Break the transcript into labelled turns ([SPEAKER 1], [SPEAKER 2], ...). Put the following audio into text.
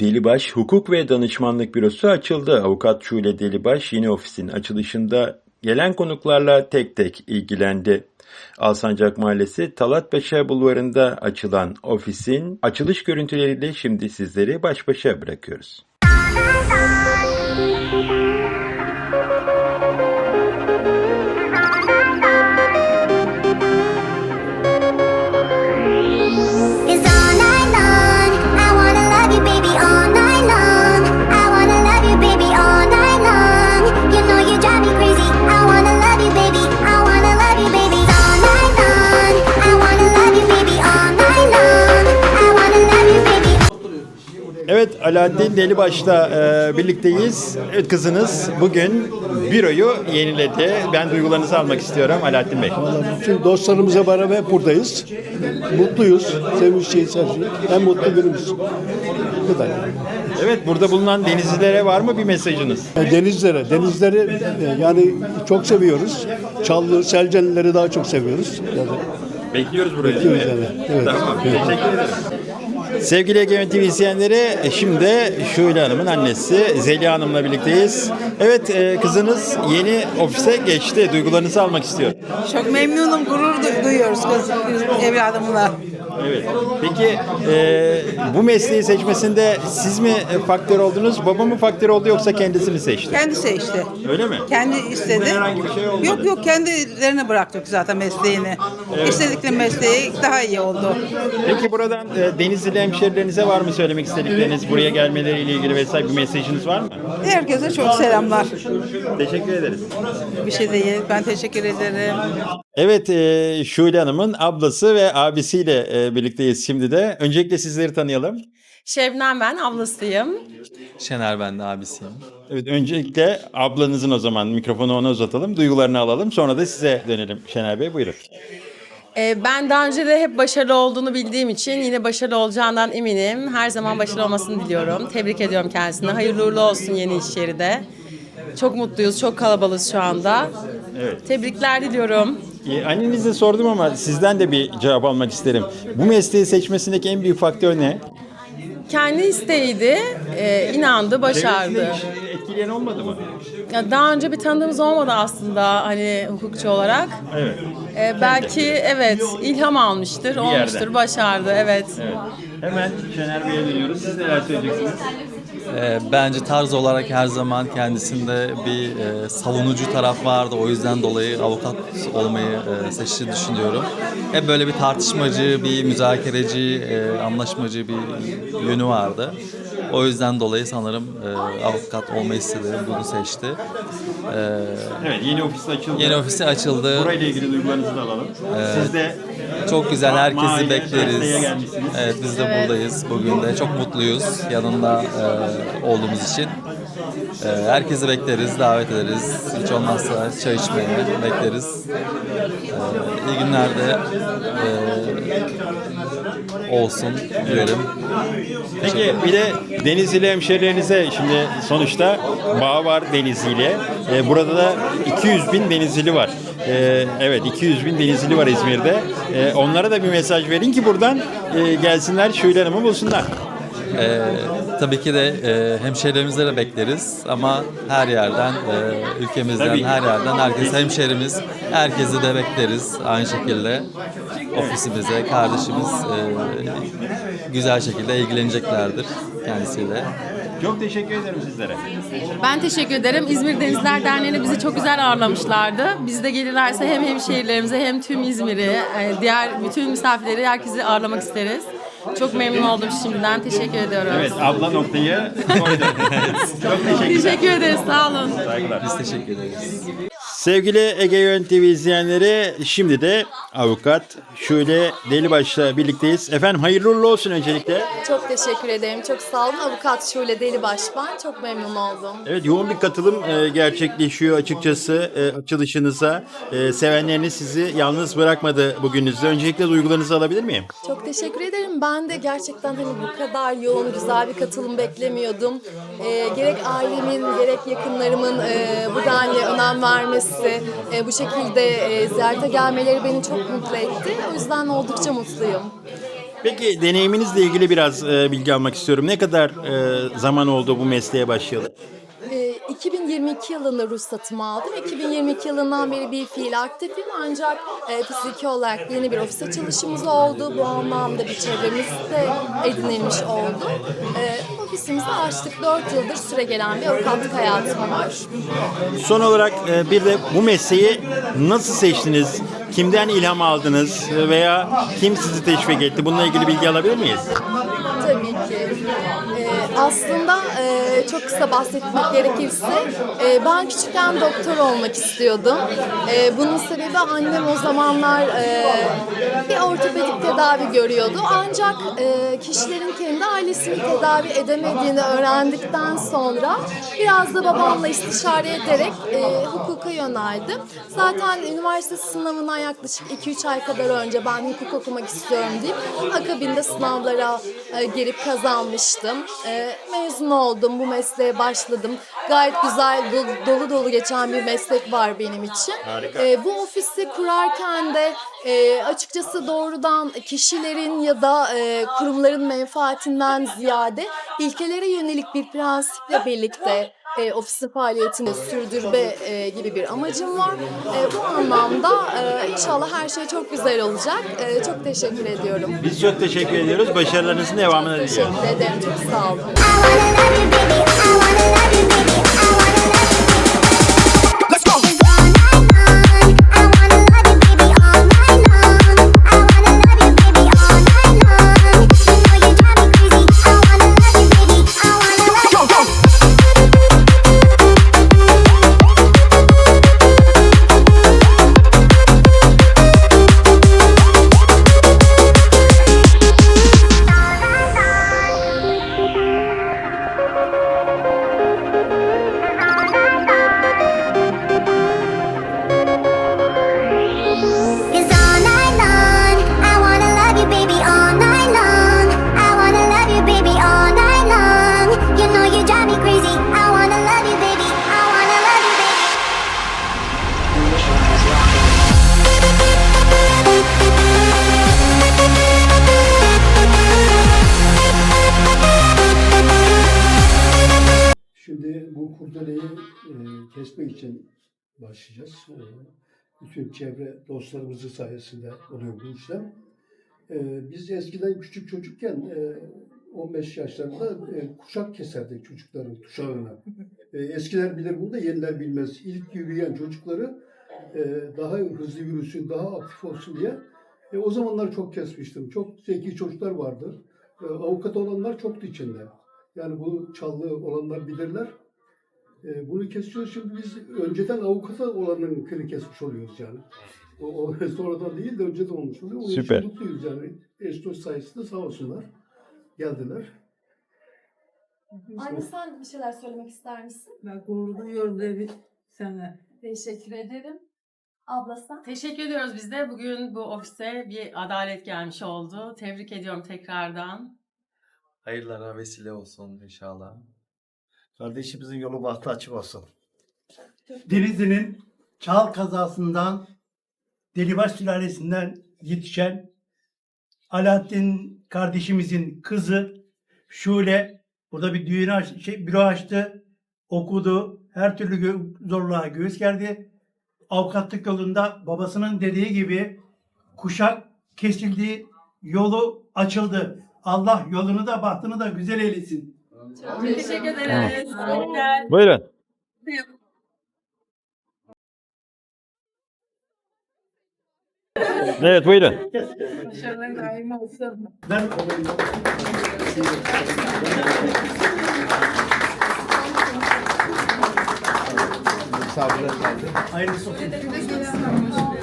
[SPEAKER 1] Delibaş Hukuk ve Danışmanlık Bürosu açıldı. Avukat Şule Delibaş yeni ofisin açılışında gelen konuklarla tek tek ilgilendi. Alsancak Mahallesi Talatpaşa Bulvarı'nda açılan ofisin açılış görüntüleriyle şimdi sizleri baş başa bırakıyoruz. Alaaddin Delibaş'la e, birlikteyiz. Evet kızınız bugün büroyu yeniledi. Ben duygularınızı almak istiyorum Alaaddin Bey.
[SPEAKER 2] Bütün dostlarımızla beraber buradayız. Mutluyuz. Sevinçliyiz her şey. En mutlu günümüz. Bu kadar.
[SPEAKER 1] Evet burada bulunan denizlilere var mı bir mesajınız?
[SPEAKER 2] E, Denizlere, denizleri e, yani çok seviyoruz. Çallı, Selcelileri daha çok seviyoruz. Yani,
[SPEAKER 1] Bekliyoruz burayı değil mi?
[SPEAKER 2] Bekliyoruz yani, evet.
[SPEAKER 1] Tamam, teşekkür ederim. Sevgili Egemen TV izleyenleri, şimdi Şule Hanım'ın annesi Zeliha Hanım'la birlikteyiz. Evet, e, kızınız yeni ofise geçti. Duygularınızı almak istiyorum.
[SPEAKER 3] Çok memnunum, gurur du- duyuyoruz kız, evladımla.
[SPEAKER 1] Evet. Peki e, bu mesleği seçmesinde siz mi faktör oldunuz, baba mı faktör oldu yoksa kendisi mi seçti?
[SPEAKER 3] Kendi seçti.
[SPEAKER 1] Öyle mi?
[SPEAKER 3] Kendi istedi.
[SPEAKER 1] herhangi bir şey olmadı.
[SPEAKER 3] Yok yok kendilerine bıraktık zaten mesleğini. İstedikleri mesleği daha iyi oldu.
[SPEAKER 1] Peki buradan e, Denizli hemşerilerinize var mı söylemek istedikleriniz, buraya gelmeleriyle ilgili vesaire bir mesajınız var mı?
[SPEAKER 3] Herkese çok selamlar.
[SPEAKER 1] Teşekkür ederiz.
[SPEAKER 3] Bir şey değil. Ben teşekkür ederim.
[SPEAKER 1] Evet, e, Şule Hanım'ın ablası ve abisiyle e, birlikteyiz şimdi de. Öncelikle sizleri tanıyalım.
[SPEAKER 4] Şebnem ben, ablasıyım.
[SPEAKER 5] Şener ben de abisiyim.
[SPEAKER 1] Evet, öncelikle ablanızın o zaman mikrofonu ona uzatalım, duygularını alalım. Sonra da size dönelim. Şener Bey buyurun.
[SPEAKER 4] Ee, ben daha önce de hep başarılı olduğunu bildiğim için yine başarılı olacağından eminim. Her zaman başarılı olmasını diliyorum. Tebrik ediyorum kendisine. Hayırlı uğurlu olsun yeni iş yeri de. Çok mutluyuz, çok kalabalığız şu anda.
[SPEAKER 1] Evet.
[SPEAKER 4] Tebrikler diliyorum.
[SPEAKER 1] E, annenize sordum ama sizden de bir cevap almak isterim. Bu mesleği seçmesindeki en büyük faktör ne?
[SPEAKER 4] Kendi isteğiydi, e, inandı, başardı.
[SPEAKER 1] Çevresinde Etkileyen olmadı mı?
[SPEAKER 4] Ya daha önce bir tanıdığımız olmadı aslında hani hukukçu olarak.
[SPEAKER 1] Evet.
[SPEAKER 4] E, belki evet ilham almıştır, olmuştur,
[SPEAKER 1] yerden.
[SPEAKER 4] başardı. Evet.
[SPEAKER 1] Evet. Hemen Şener Bey'e dönüyoruz. Siz neler söyleyeceksiniz?
[SPEAKER 5] Ee, bence tarz olarak her zaman kendisinde bir e, savunucu taraf vardı. O yüzden dolayı avukat olmayı e, seçtiğini düşünüyorum. Hep böyle bir tartışmacı, bir müzakereci, e, anlaşmacı bir yönü vardı. O yüzden dolayı sanırım e, avukat olmayı istedi, bunu seçti. Ee,
[SPEAKER 1] Evet, yeni ofis açıldı.
[SPEAKER 5] yeni ofisi açıldı.
[SPEAKER 1] Burayla ilgili duygularınızı da alalım. Siz de
[SPEAKER 5] Çok güzel, herkesi bekleriz. Evet, biz de buradayız bugün de. Çok mutluyuz yanında e, olduğumuz için. E, herkesi bekleriz, davet ederiz. Hiç olmazsa çay içmeye bekleriz. E, iyi günlerde e, olsun diyelim.
[SPEAKER 1] Peki bir de Denizli hemşerilerinize şimdi sonuçta bağ var Denizli ile. Ee, burada da 200 bin Denizlili var. Ee, evet 200 bin Denizlili var İzmir'de. Ee, onlara da bir mesaj verin ki buradan e, gelsinler Şule Hanım'ı bulsunlar.
[SPEAKER 5] E, tabii ki de e, hemşehrilerimizi de bekleriz ama her yerden, e, ülkemizden,
[SPEAKER 1] Tabii.
[SPEAKER 5] her yerden herkes hemşehrimiz. Herkesi de bekleriz aynı şekilde. Ofisimize, kardeşimiz e, güzel şekilde ilgileneceklerdir kendisiyle.
[SPEAKER 1] Çok teşekkür ederim sizlere.
[SPEAKER 4] Ben teşekkür ederim. İzmir Denizler Derneği'ne bizi çok güzel ağırlamışlardı. Biz de gelirlerse hem hemşehrilerimize hem tüm İzmir'i, e, diğer bütün misafirleri, herkesi ağırlamak isteriz. Çok memnun oldum şimdiden. Teşekkür ediyorum.
[SPEAKER 1] Evet abla noktayı koydu. Çok teşekkürler.
[SPEAKER 4] Teşekkür ederiz. Sağ olun.
[SPEAKER 5] Biz teşekkür ederiz.
[SPEAKER 1] Sevgili Ege Yön TV izleyenleri şimdi de avukat Şule Delibaş'la birlikteyiz. Efendim hayırlı uğurlu olsun öncelikle.
[SPEAKER 6] Çok teşekkür ederim. Çok sağ olun. Avukat Şule Delibaş ben. Çok memnun oldum.
[SPEAKER 1] Evet yoğun bir katılım e, gerçekleşiyor açıkçası e, açılışınıza. E, sevenleriniz sizi yalnız bırakmadı bugününüzde. Öncelikle duygularınızı alabilir miyim?
[SPEAKER 6] Çok teşekkür ederim. Ben de gerçekten hani bu kadar yoğun, güzel bir katılım beklemiyordum. Gerek ailemin, gerek yakınlarımın e, bu denli önem vermesi, e, bu şekilde e, ziyarete gelmeleri beni çok mutlu etti. O yüzden oldukça mutluyum.
[SPEAKER 1] Peki deneyiminizle ilgili biraz e, bilgi almak istiyorum. Ne kadar e, zaman oldu bu mesleğe başlayalı?
[SPEAKER 6] Ee, 2022 yılında ruhsatımı aldım. 2022 yılından beri bir fiil aktifim ancak e, fiziki olarak yeni bir ofis açılışımız oldu. Bu anlamda bir çevremiz de edinilmiş oldu. Ee, ofisimizi açtık. 4 yıldır süre gelen bir avukatlık hayatım var.
[SPEAKER 1] Son olarak e, bir de bu mesleği nasıl seçtiniz? Kimden ilham aldınız veya kim sizi teşvik etti? Bununla ilgili bilgi alabilir miyiz?
[SPEAKER 6] Aslında e, çok kısa bahsetmek gerekirse e, ben küçükken doktor olmak istiyordum. E, bunun sebebi annem o zamanlar e, bir ortopedik tedavi görüyordu. Ancak e, kişilerin kendi ailesini tedavi edemediğini öğrendikten sonra biraz da babamla istişare ederek e, hukuka yöneldim. Zaten üniversite sınavından yaklaşık 2-3 ay kadar önce ben hukuk okumak istiyorum deyip akabinde sınavlara e, girip kazanmıştım. E, mezun oldum, bu mesleğe başladım. Gayet güzel, do- dolu dolu geçen bir meslek var benim için. E, bu ofisi kurarken de e, açıkçası doğrudan kişilerin ya da e, kurumların menfaatinden ziyade ilkelere yönelik bir prensiple birlikte e, ofisin faaliyetini sürdürme e, gibi bir amacım var. E, bu anlamda e, inşallah her şey çok güzel olacak. E, çok teşekkür ediyorum.
[SPEAKER 1] Biz çok teşekkür ediyoruz. Başarılarınızın devamını diliyoruz.
[SPEAKER 6] Teşekkür ederim. Çok sağ olun.
[SPEAKER 7] I wanna love you, baby. I wanna love you,
[SPEAKER 2] Kurdeleyi e, kesmek için başlayacağız. E, bütün çevre dostlarımızın sayesinde oluyor bu işlem. E, biz eskiden küçük çocukken e, 15 yaşlarında e, kuşak keserdik çocukların tuşağına. E, eskiler bilir bunu da yeniler bilmez. İlk yürüyen çocukları e, daha hızlı yürüsün, daha aktif olsun diye. E, o zamanlar çok kesmiştim. Çok zeki çocuklar vardı. E, avukat olanlar çoktu içinde. Yani bu çallı olanlar bilirler. E, bunu kesiyoruz. Şimdi biz önceden avukata olanın kını kesmiş oluyoruz yani. O, o sonradan değil de önceden olmuş oluyor. Onun için
[SPEAKER 1] Süper.
[SPEAKER 2] mutluyuz yani. Eşdoş sayesinde sağ olsunlar. Geldiler.
[SPEAKER 6] Anne sen bir şeyler söylemek ister misin?
[SPEAKER 3] Ben gurur duyuyorum dedi sana.
[SPEAKER 6] Teşekkür ederim. Abla sen?
[SPEAKER 4] Teşekkür ediyoruz biz de. Bugün bu ofise bir adalet gelmiş oldu. Tebrik ediyorum tekrardan.
[SPEAKER 5] Hayırlara vesile olsun inşallah.
[SPEAKER 8] Kardeşimizin yolu bahtı açık olsun. Denizli'nin Çal kazasından Delibaş sülalesinden yetişen Alaaddin kardeşimizin kızı Şule burada bir düğün aç, şey, büro açtı, okudu, her türlü gö- zorluğa göğüs gerdi. Avukatlık yolunda babasının dediği gibi kuşak kesildi, yolu açıldı. Allah yolunu da bahtını da güzel eylesin.
[SPEAKER 4] Çok teşekkür ederiz. Teşekkürler.
[SPEAKER 1] Buyurun. Evet buyurun.
[SPEAKER 3] Başarıların daim olsun.
[SPEAKER 8] Ben Hayırlısı olsun.